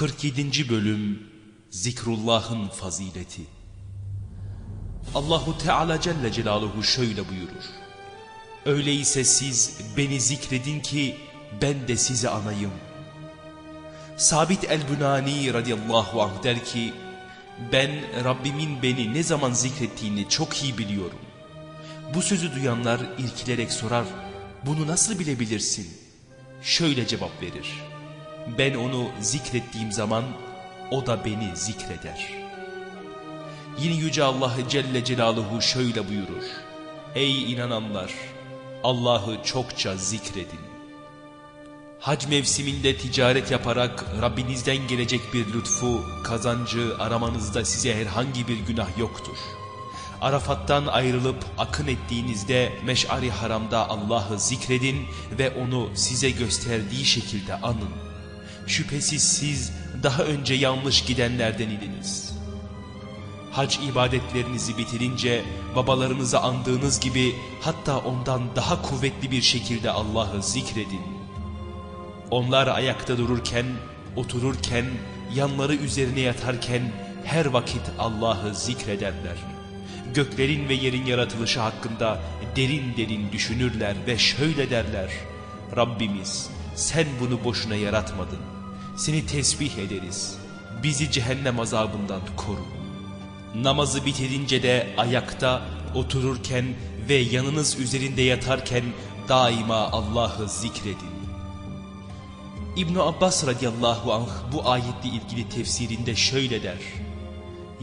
47. Bölüm Zikrullah'ın Fazileti Allahu Teala Celle Celaluhu şöyle buyurur. Öyleyse siz beni zikredin ki ben de sizi anayım. Sabit el-Bunani radıyallahu anh der ki, ben Rabbimin beni ne zaman zikrettiğini çok iyi biliyorum. Bu sözü duyanlar irkilerek sorar, bunu nasıl bilebilirsin? Şöyle cevap verir, ben onu zikrettiğim zaman o da beni zikreder. Yine Yüce Allah Celle Celaluhu şöyle buyurur, Ey inananlar! Allah'ı çokça zikredin. Hac mevsiminde ticaret yaparak Rabbinizden gelecek bir lütfu, kazancı aramanızda size herhangi bir günah yoktur. Arafat'tan ayrılıp akın ettiğinizde meş'ari haramda Allah'ı zikredin ve onu size gösterdiği şekilde anın. Şüphesiz siz daha önce yanlış gidenlerden idiniz. Hac ibadetlerinizi bitirince babalarınızı andığınız gibi hatta ondan daha kuvvetli bir şekilde Allah'ı zikredin. Onlar ayakta dururken, otururken, yanları üzerine yatarken her vakit Allah'ı zikrederler. Göklerin ve yerin yaratılışı hakkında derin derin düşünürler ve şöyle derler. Rabbimiz sen bunu boşuna yaratmadın. Seni tesbih ederiz. Bizi cehennem azabından koru. Namazı bitirince de ayakta, otururken ve yanınız üzerinde yatarken daima Allah'ı zikredin. İbn Abbas radıyallahu anh bu ayetle ilgili tefsirinde şöyle der.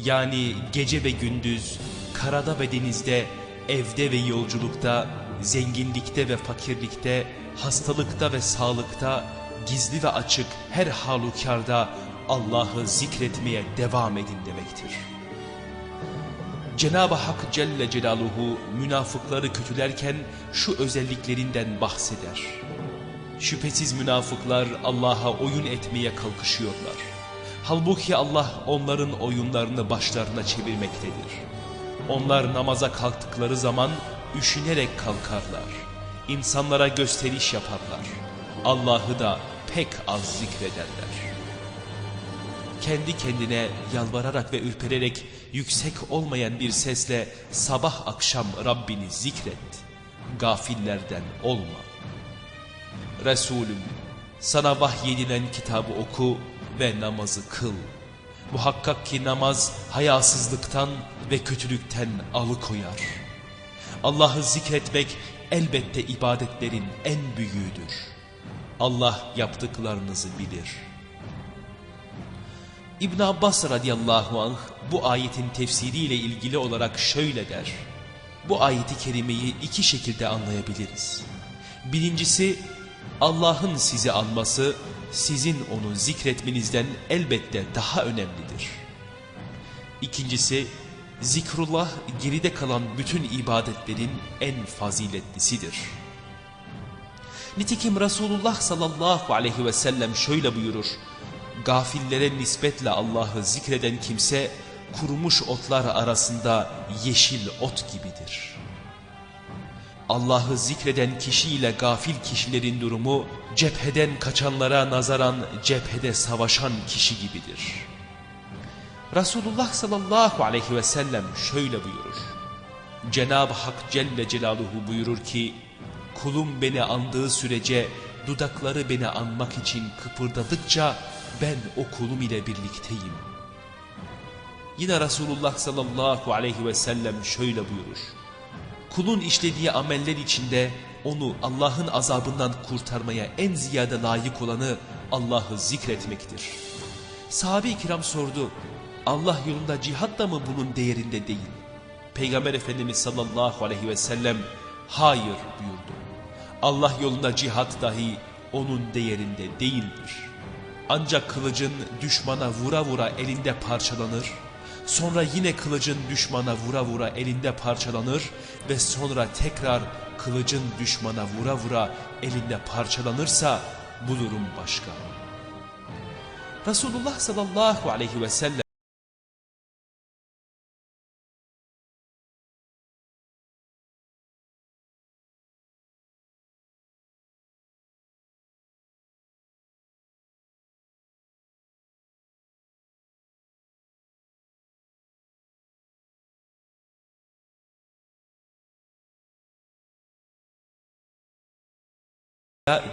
Yani gece ve gündüz, karada ve denizde, evde ve yolculukta, zenginlikte ve fakirlikte, hastalıkta ve sağlıkta, gizli ve açık her halükarda Allah'ı zikretmeye devam edin demektir. Cenab-ı Hak Celle Celaluhu münafıkları kötülerken şu özelliklerinden bahseder. Şüphesiz münafıklar Allah'a oyun etmeye kalkışıyorlar. Halbuki Allah onların oyunlarını başlarına çevirmektedir. Onlar namaza kalktıkları zaman üşünerek kalkarlar. İnsanlara gösteriş yaparlar. Allah'ı da pek az zikrederler. Kendi kendine yalvararak ve ürpererek yüksek olmayan bir sesle sabah akşam Rabbini zikret. Gafillerden olma. Resulüm sana vahyedilen kitabı oku ve namazı kıl. Muhakkak ki namaz hayasızlıktan ve kötülükten alıkoyar. Allah'ı zikretmek elbette ibadetlerin en büyüğüdür. Allah yaptıklarınızı bilir. İbn Abbas radıyallahu anh bu ayetin tefsiriyle ilgili olarak şöyle der. Bu ayeti kerimeyi iki şekilde anlayabiliriz. Birincisi Allah'ın sizi alması sizin onu zikretmenizden elbette daha önemlidir. İkincisi zikrullah geride kalan bütün ibadetlerin en faziletlisidir. Nitekim Resulullah sallallahu aleyhi ve sellem şöyle buyurur. Gafillere nispetle Allah'ı zikreden kimse kurumuş otlar arasında yeşil ot gibidir. Allah'ı zikreden kişiyle gafil kişilerin durumu cepheden kaçanlara nazaran cephede savaşan kişi gibidir. Resulullah sallallahu aleyhi ve sellem şöyle buyurur. Cenab-ı Hak Celle Celaluhu buyurur ki kulum beni andığı sürece dudakları beni anmak için kıpırdadıkça ben o kulum ile birlikteyim. Yine Resulullah sallallahu aleyhi ve sellem şöyle buyurur. Kulun işlediği ameller içinde onu Allah'ın azabından kurtarmaya en ziyade layık olanı Allah'ı zikretmektir. Sahabe-i kiram sordu, Allah yolunda cihat da mı bunun değerinde değil? Peygamber Efendimiz sallallahu aleyhi ve sellem hayır buyurdu. Allah yolunda cihat dahi onun değerinde değildir. Ancak kılıcın düşmana vura vura elinde parçalanır, sonra yine kılıcın düşmana vura vura elinde parçalanır ve sonra tekrar kılıcın düşmana vura vura elinde parçalanırsa bu durum başka. Resulullah sallallahu aleyhi ve sellem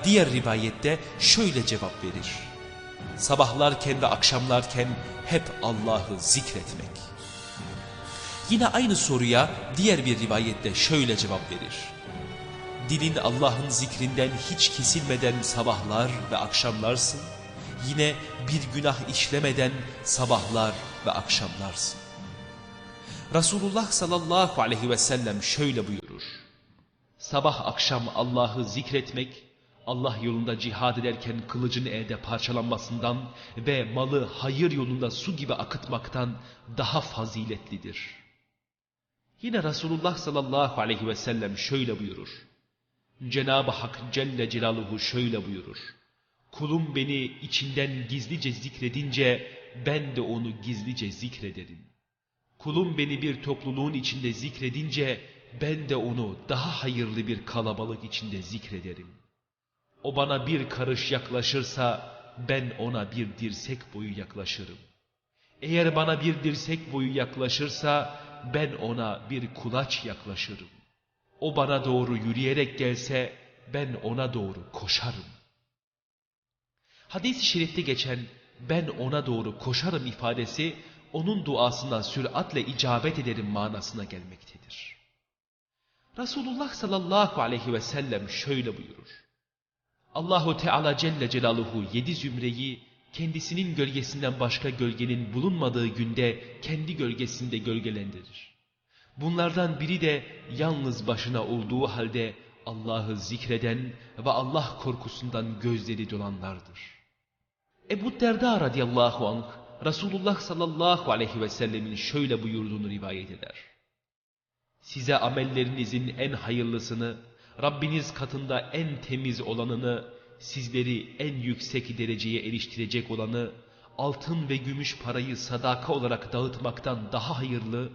diğer rivayette şöyle cevap verir. Sabahlarken ve akşamlarken hep Allah'ı zikretmek. Yine aynı soruya diğer bir rivayette şöyle cevap verir. Dilin Allah'ın zikrinden hiç kesilmeden sabahlar ve akşamlarsın. Yine bir günah işlemeden sabahlar ve akşamlarsın. Resulullah sallallahu aleyhi ve sellem şöyle buyurur. Sabah akşam Allah'ı zikretmek, Allah yolunda cihad ederken kılıcın elde parçalanmasından ve malı hayır yolunda su gibi akıtmaktan daha faziletlidir. Yine Resulullah sallallahu aleyhi ve sellem şöyle buyurur. Cenab-ı Hak Celle Celaluhu şöyle buyurur. Kulum beni içinden gizlice zikredince ben de onu gizlice zikrederim. Kulum beni bir topluluğun içinde zikredince ben de onu daha hayırlı bir kalabalık içinde zikrederim. O bana bir karış yaklaşırsa ben ona bir dirsek boyu yaklaşırım. Eğer bana bir dirsek boyu yaklaşırsa ben ona bir kulaç yaklaşırım. O bana doğru yürüyerek gelse ben ona doğru koşarım. Hadis-i şerifte geçen ben ona doğru koşarım ifadesi onun duasına süratle icabet ederim manasına gelmektedir. Resulullah sallallahu aleyhi ve sellem şöyle buyurur. Allahu Teala Celle Celaluhu yedi zümreyi kendisinin gölgesinden başka gölgenin bulunmadığı günde kendi gölgesinde gölgelendirir. Bunlardan biri de yalnız başına olduğu halde Allah'ı zikreden ve Allah korkusundan gözleri dolanlardır. Ebu Derda radıyallahu anh Resulullah sallallahu aleyhi ve sellemin şöyle buyurduğunu rivayet eder. Size amellerinizin en hayırlısını, Rabbiniz katında en temiz olanını, sizleri en yüksek dereceye eriştirecek olanı, altın ve gümüş parayı sadaka olarak dağıtmaktan daha hayırlı,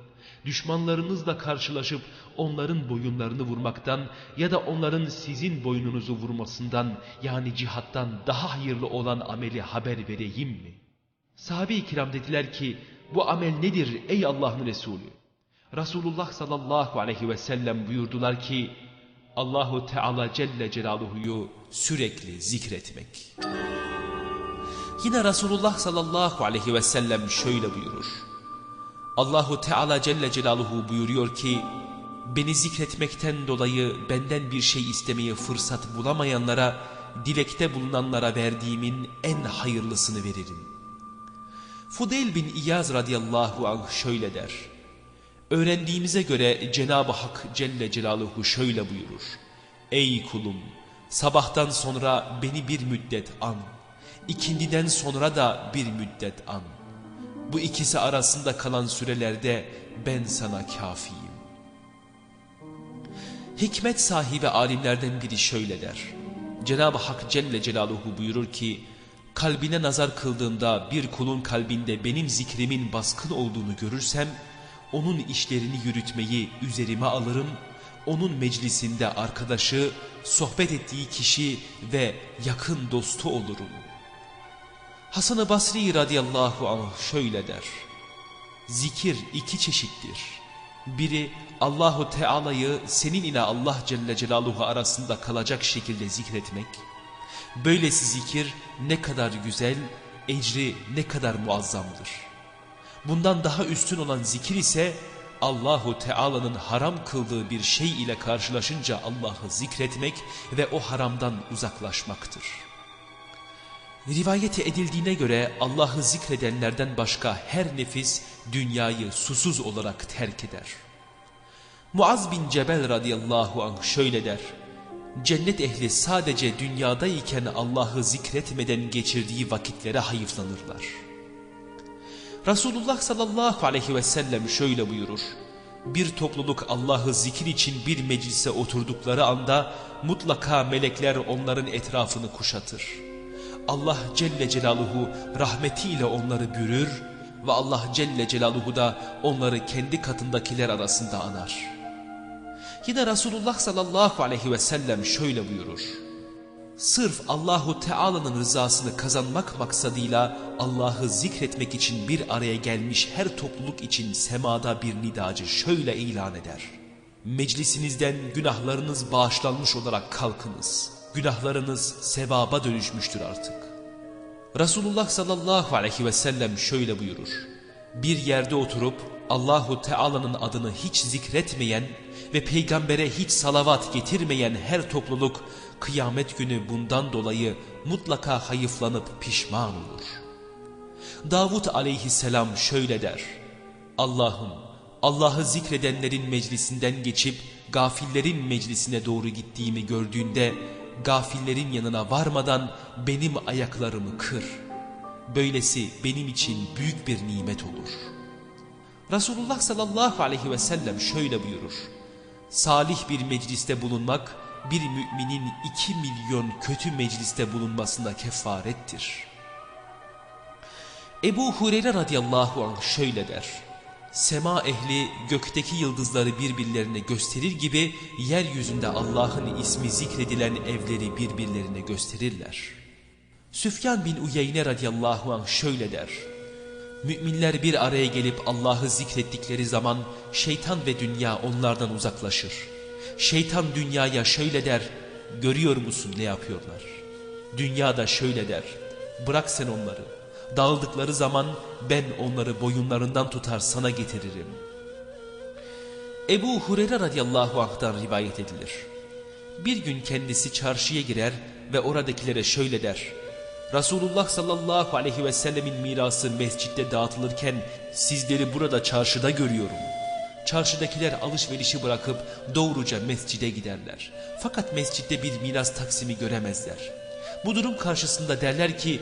düşmanlarınızla karşılaşıp onların boyunlarını vurmaktan ya da onların sizin boynunuzu vurmasından yani cihattan daha hayırlı olan ameli haber vereyim mi? Sahabe-i kiram dediler ki bu amel nedir ey Allah'ın Resulü? Resulullah sallallahu aleyhi ve sellem buyurdular ki Allahu Teala Celle Celaluhu'yu sürekli zikretmek. Yine Resulullah sallallahu aleyhi ve sellem şöyle buyurur. Allahu Teala Celle Celaluhu buyuruyor ki beni zikretmekten dolayı benden bir şey istemeye fırsat bulamayanlara dilekte bulunanlara verdiğimin en hayırlısını veririm. Fudeyl bin İyaz radıyallahu anh şöyle der. Öğrendiğimize göre Cenab-ı Hak Celle Celaluhu şöyle buyurur. Ey kulum sabahtan sonra beni bir müddet an. ikindiden sonra da bir müddet an. Bu ikisi arasında kalan sürelerde ben sana kafiyim. Hikmet sahibi alimlerden biri şöyle der. Cenab-ı Hak Celle Celaluhu buyurur ki, kalbine nazar kıldığımda bir kulun kalbinde benim zikrimin baskın olduğunu görürsem, onun işlerini yürütmeyi üzerime alırım, onun meclisinde arkadaşı, sohbet ettiği kişi ve yakın dostu olurum. Hasan-ı Basri radıyallahu anh şöyle der. Zikir iki çeşittir. Biri Allahu Teala'yı senin ile Allah Celle Celaluhu arasında kalacak şekilde zikretmek. Böylesi zikir ne kadar güzel, ecri ne kadar muazzamdır. Bundan daha üstün olan zikir ise Allahu Teala'nın haram kıldığı bir şey ile karşılaşınca Allah'ı zikretmek ve o haramdan uzaklaşmaktır. Rivayete edildiğine göre Allah'ı zikredenlerden başka her nefis dünyayı susuz olarak terk eder. Muaz bin Cebel radıyallahu anh şöyle der. Cennet ehli sadece dünyadayken Allah'ı zikretmeden geçirdiği vakitlere hayıflanırlar. Resulullah sallallahu aleyhi ve sellem şöyle buyurur. Bir topluluk Allah'ı zikir için bir meclise oturdukları anda mutlaka melekler onların etrafını kuşatır. Allah Celle Celaluhu rahmetiyle onları bürür ve Allah Celle Celaluhu da onları kendi katındakiler arasında anar. Yine Resulullah sallallahu aleyhi ve sellem şöyle buyurur. Sırf Allahu Teala'nın rızasını kazanmak maksadıyla Allah'ı zikretmek için bir araya gelmiş her topluluk için semada bir nidacı şöyle ilan eder. Meclisinizden günahlarınız bağışlanmış olarak kalkınız. günahlarınız sevaba dönüşmüştür artık. Resulullah sallallahu aleyhi ve sellem şöyle buyurur. Bir yerde oturup Allahu Teala'nın adını hiç zikretmeyen ve peygambere hiç salavat getirmeyen her topluluk kıyamet günü bundan dolayı mutlaka hayıflanıp pişman olur. Davut aleyhisselam şöyle der. Allah'ım Allah'ı zikredenlerin meclisinden geçip gafillerin meclisine doğru gittiğimi gördüğünde gafillerin yanına varmadan benim ayaklarımı kır. Böylesi benim için büyük bir nimet olur. Resulullah sallallahu aleyhi ve sellem şöyle buyurur. Salih bir mecliste bulunmak bir müminin iki milyon kötü mecliste bulunmasına kefarettir. Ebu Hureyre radıyallahu anh şöyle der. Sema ehli gökteki yıldızları birbirlerine gösterir gibi yeryüzünde Allah'ın ismi zikredilen evleri birbirlerine gösterirler. Süfyan bin Uyeyne radıyallahu anh şöyle der. Müminler bir araya gelip Allah'ı zikrettikleri zaman şeytan ve dünya onlardan uzaklaşır. Şeytan dünyaya şöyle der, görüyor musun ne yapıyorlar? Dünya da şöyle der, bırak sen onları. Dağıldıkları zaman ben onları boyunlarından tutar sana getiririm. Ebu Hureyre radıyallahu anh'tan rivayet edilir. Bir gün kendisi çarşıya girer ve oradakilere şöyle der. Resulullah sallallahu aleyhi ve sellemin mirası mescitte dağıtılırken sizleri burada çarşıda görüyorum. Çarşıdakiler alışverişi bırakıp doğruca mescide giderler. Fakat mescitte bir miras taksimi göremezler. Bu durum karşısında derler ki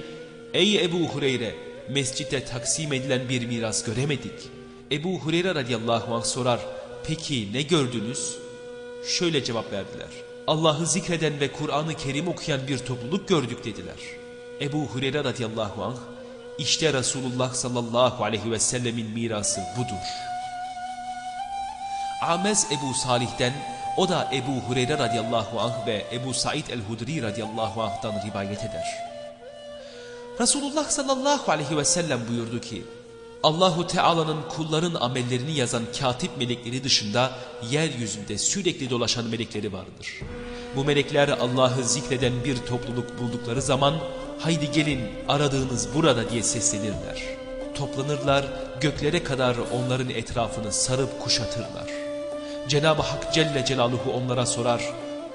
Ey Ebu Hureyre mescitte taksim edilen bir miras göremedik. Ebu Hureyre radıyallahu anh sorar peki ne gördünüz? Şöyle cevap verdiler. Allah'ı zikreden ve Kur'an-ı Kerim okuyan bir topluluk gördük dediler. Ebu Hureyre radıyallahu anh işte Resulullah sallallahu aleyhi ve sellemin mirası budur. Amez Ebu Salih'ten o da Ebu Hureyre radıyallahu anh ve Ebu Said el-Hudri radıyallahu anh'tan rivayet eder. Resulullah sallallahu aleyhi ve sellem buyurdu ki Allahu Teala'nın kulların amellerini yazan katip melekleri dışında yeryüzünde sürekli dolaşan melekleri vardır. Bu melekler Allah'ı zikreden bir topluluk buldukları zaman haydi gelin aradığınız burada diye seslenirler. Toplanırlar göklere kadar onların etrafını sarıp kuşatırlar. Cenab-ı Hak Celle Celaluhu onlara sorar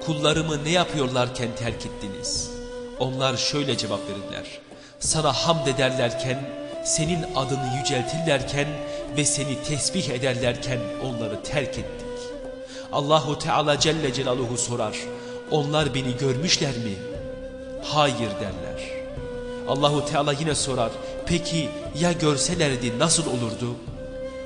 kullarımı ne yapıyorlarken terk ettiniz? Onlar şöyle cevap verirler sana hamd ederlerken, senin adını yüceltirlerken ve seni tesbih ederlerken onları terk ettik. Allahu Teala Celle Celaluhu sorar, onlar beni görmüşler mi? Hayır derler. Allahu Teala yine sorar, peki ya görselerdi nasıl olurdu?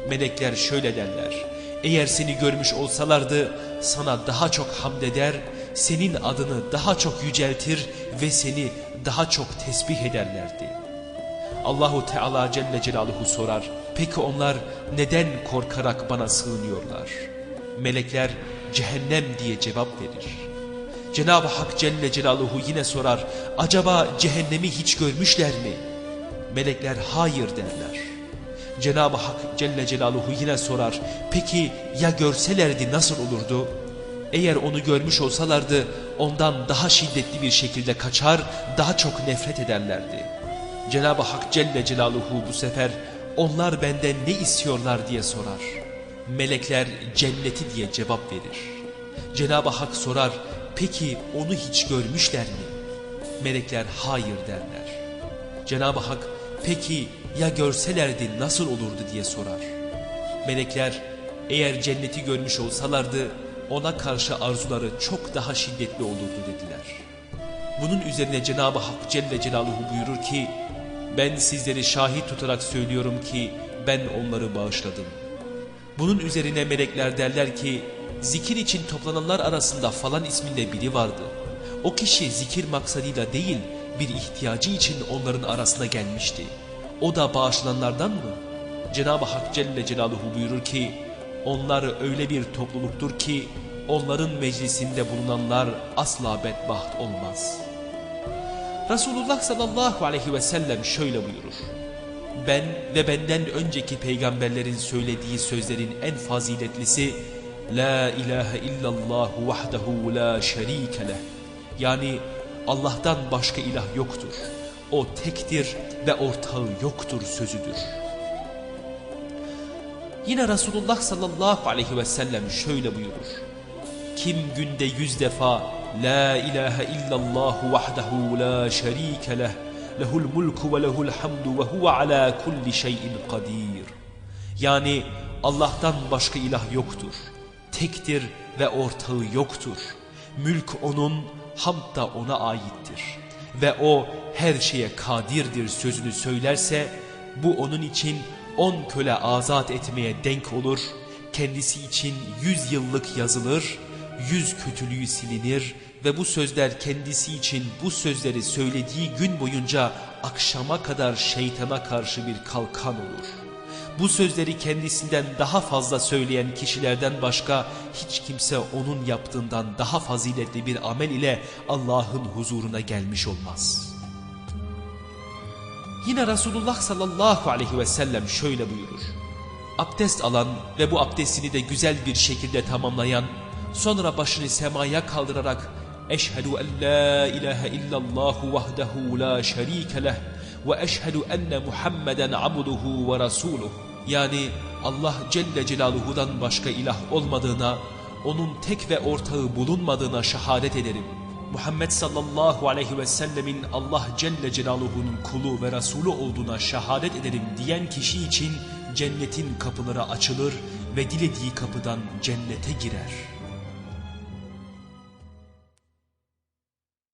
Melekler şöyle derler, eğer seni görmüş olsalardı sana daha çok hamd eder, senin adını daha çok yüceltir ve seni daha çok tesbih ederlerdi. Allahu Teala Celle Celaluhu sorar. Peki onlar neden korkarak bana sığınıyorlar? Melekler cehennem diye cevap verir. Cenab-ı Hak Celle Celaluhu yine sorar. Acaba cehennemi hiç görmüşler mi? Melekler hayır derler. Cenab-ı Hak Celle Celaluhu yine sorar. Peki ya görselerdi nasıl olurdu? Eğer onu görmüş olsalardı ondan daha şiddetli bir şekilde kaçar, daha çok nefret ederlerdi. Cenab-ı Hak Celle Celaluhu bu sefer onlar benden ne istiyorlar diye sorar. Melekler cenneti diye cevap verir. Cenab-ı Hak sorar, peki onu hiç görmüşler mi? Melekler hayır derler. Cenab-ı Hak peki ya görselerdi nasıl olurdu diye sorar. Melekler eğer cenneti görmüş olsalardı ona karşı arzuları çok daha şiddetli olurdu dediler. Bunun üzerine Cenab-ı Hak Celle Celaluhu buyurur ki ben sizleri şahit tutarak söylüyorum ki ben onları bağışladım. Bunun üzerine melekler derler ki zikir için toplananlar arasında falan isminde biri vardı. O kişi zikir maksadıyla değil bir ihtiyacı için onların arasına gelmişti. O da bağışlananlardan mı? Cenab-ı Hak Celle Celaluhu buyurur ki onlar öyle bir topluluktur ki onların meclisinde bulunanlar asla bedbaht olmaz. Resulullah sallallahu aleyhi ve sellem şöyle buyurur. Ben ve benden önceki peygamberlerin söylediği sözlerin en faziletlisi La ilahe illallah vahdehu la şerike leh. Yani Allah'tan başka ilah yoktur. O tektir ve ortağı yoktur sözüdür. Yine Resulullah sallallahu aleyhi ve sellem şöyle buyurur. Kim günde yüz defa La ilahe illallah vahdehu la şerike leh lehul mulku ve lehul hamdu ve huve ala kulli şeyin kadir. Yani Allah'tan başka ilah yoktur. Tektir ve ortağı yoktur. Mülk onun, hamd da ona aittir. Ve o her şeye kadirdir sözünü söylerse bu onun için on köle azat etmeye denk olur. Kendisi için yüz yıllık yazılır, yüz kötülüğü silinir ve bu sözler kendisi için bu sözleri söylediği gün boyunca akşama kadar şeytana karşı bir kalkan olur. Bu sözleri kendisinden daha fazla söyleyen kişilerden başka hiç kimse onun yaptığından daha faziletli bir amel ile Allah'ın huzuruna gelmiş olmaz. Yine Resulullah sallallahu aleyhi ve sellem şöyle buyurur. Abdest alan ve bu abdestini de güzel bir şekilde tamamlayan, sonra başını semaya kaldırarak Eşhedü en la ilahe illallahu vahdehu la şerike leh ve eşhedü enne Muhammeden abduhu ve rasuluh. Yani Allah Celle Celaluhu'dan başka ilah olmadığına, onun tek ve ortağı bulunmadığına şehadet ederim. Muhammed sallallahu aleyhi ve sellemin Allah Celle Celaluhu'nun kulu ve Resulü olduğuna şehadet ederim diyen kişi için cennetin kapıları açılır ve dilediği kapıdan cennete girer.''